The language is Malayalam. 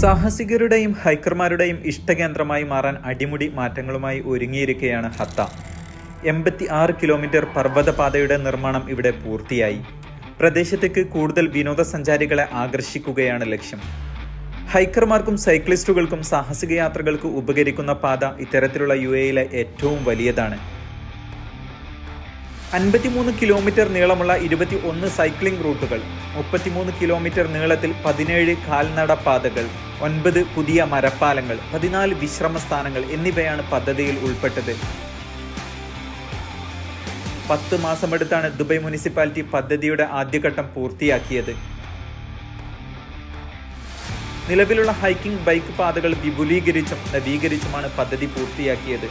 സാഹസികരുടെയും ഹൈക്കർമാരുടെയും ഇഷ്ടകേന്ദ്രമായി മാറാൻ അടിമുടി മാറ്റങ്ങളുമായി ഒരുങ്ങിയിരിക്കുകയാണ് ഹത്ത. എൺപത്തി ആറ് കിലോമീറ്റർ പർവതപാതയുടെ നിർമ്മാണം ഇവിടെ പൂർത്തിയായി. പ്രദേശത്തേക്ക് കൂടുതൽ വിനോദസഞ്ചാരികളെ ആകർഷിക്കുകയാണ് ലക്ഷ്യം. ഹൈക്കർമാർക്കും സൈക്ലിസ്റ്റുകൾക്കും സാഹസിക യാത്രകൾക്ക് ഉപകരിക്കുന്ന പാത ഇത്തരത്തിലുള്ള യു എയിലെ ഏറ്റവും വലിയതാണ്. അൻപത്തിമൂന്ന് കിലോമീറ്റർ നീളമുള്ള ഇരുപത്തി ഒന്ന് സൈക്ലിംഗ് റൂട്ടുകൾ മുപ്പത്തിമൂന്ന് കിലോമീറ്റർ നീളത്തിൽ പതിനേഴ് കാൽനട പാതകൾ ഒൻപത് പുതിയ മരപ്പാലങ്ങൾ പതിനാല് വിശ്രമ സ്ഥാനങ്ങൾ എന്നിവയാണ് പദ്ധതിയിൽ ഉൾപ്പെട്ടത്. പത്ത് മാസമെടുത്താണ് ദുബൈ മുനിസിപ്പാലിറ്റി പദ്ധതിയുടെ ആദ്യഘട്ടം പൂർത്തിയാക്കിയത്. നിലവിലുള്ള ഹൈക്കിംഗ് ബൈക്ക് പാതകൾ വിപുലീകരിച്ചും നവീകരിച്ചുമാണ് പദ്ധതി പൂർത്തിയാക്കിയത്.